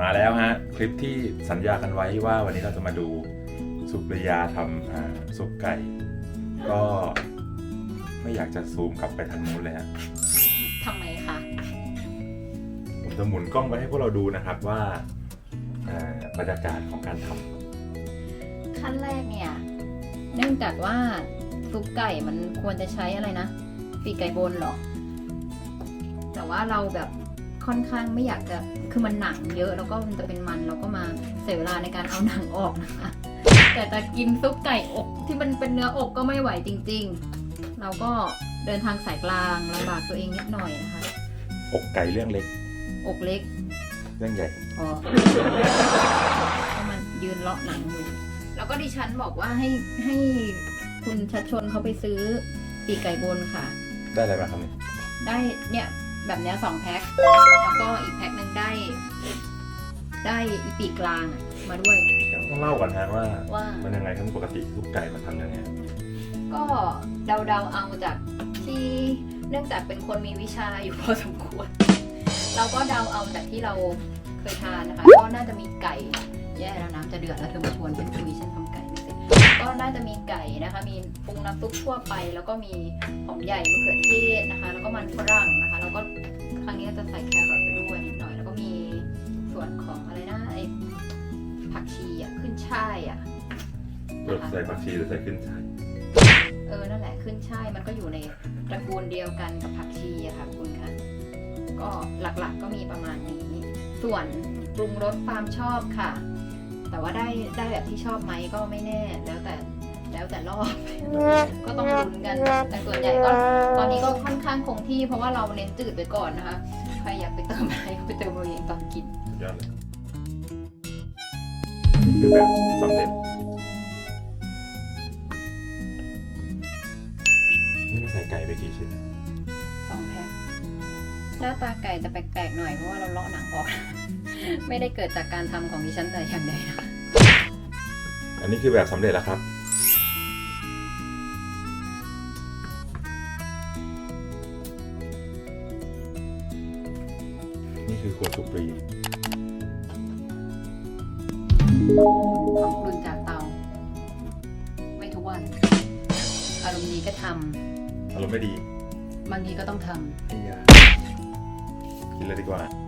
มาแล้วฮะ คลิปที่สัญญากันไว้ว่าวันนี้เราจะมาดูสุปริยาทำอ่าซุปไก่ ก็ไม่อยากจะซูมกลับไปทางนู้นเลยฮะทำไมคะผมจะหมุนกล้องไปให้พวกเราดูนะครับว่าอ่าบรรยากาศของการทำขั้นแรกเนี่ย เนื่องจากว่าซุปไก่มันควรจะใช้อะไรนะปีกไก่บนเหรอ แต่ว่าเราแบบ ค่อนข้างไม่อยากจะคือมันหนังเยอะแล้วก็มันจะเป็นมันเราก็มาเสียเวลาในการเอาหนังออกนะคะ แต่จะกินซุปไก่อกที่มันเป็นเนื้ออกก็ไม่ไหวจริง ๆ เราก็เดินทางสายกลางลำบากตัวเองนิดหน่อยนะคะ อกไก่เรื่องเล็ก อกเล็ก เรื่องใหญ่พอก็มันยืนเลาะหนังอยู่แล้วก็ดิฉันบอกว่าให้ให้คุณชัดชนเขาไปซื้อปีกไก่บนค่ะ ได้อะไรบ้างครับเนี่ยได้เนี่ย แบบเนี้ยสองแพ็คแล้วก็อีกแพ็คหนึ่งได้ ได้อีปีกกลางอะมาด้วยต้องเล่าก่อนฮะว่าว่ามันยังไงครับปกติซุปไก่มันทำยังไงก็เดาๆเอาจากที่เนื่องจากเป็นคนมีวิชาอยู่พอสมควร เราก็เดาเอาจากที่เราเคยทานนะคะก็น่าจะมีไก่แย่แล้วน้ำจะเดือดแล้วเธอมาชวนฉันคุยฉันทำไก่ไม่เสร็จ ก็น่าจะมีไก่นะคะ มีปรุงน้ำซุปทั่วไป แล้วก็มีหอมใหญ่มะเขือเทศนะคะ แล้วก็มันฝรั่งนะคะ แล้วก็ครั้งนี้ก็จะใส่แครอทไปด้วยนิดหน่อย แล้วก็มีส่วนของอะไรนะไอผักชีอะขึ้นช่ายอะหรือใส่ผักชีหรือใส่ขึ้นช่าย เออ นั่นแหละขึ้นช่ายมันก็อยู่ในตระกูลเดียวกันกับผักชีอะค่ะคุณคะก็หลักๆก็มีประมาณนี้ ส่วนปรุงรสตามชอบค่ะ แต่ว่าได้ได้แบบที่ชอบไหมก็ไม่แน่แล้วแต่แล้วแต่รอบ ก็ต้องลุ้นกันแต่ส่วนใหญ่ก็ตอนนี้ก็ค่อนข้างคงที่เพราะว่าเราเน้นจืดไปก่อนนะคะใครอยากไปเติมอะไรก็ไปเติมเอาเองตอนกินสุดยอดเลยนี่คือแบบสำเร็จนี่เราใส่ไก่ไปกี่ชิ้นสองแพ็คหน้าตาไก่จะแปลกๆหน่อยเพราะว่าเราเลาะหนังออก ไม่ได้เกิดจากการทำของดิฉันแต่อย่างใดนะคะอันนี้คือแบบสำเร็จแล้วครับ นี่คือครัวสุปรี ของกลุ่นจากเตา ไม่ทุกวัน อารมณ์ดีก็ทอารมณ์ไม่ดีำบางทีก็ต้องทไอ้ยากินเลยดีกว่า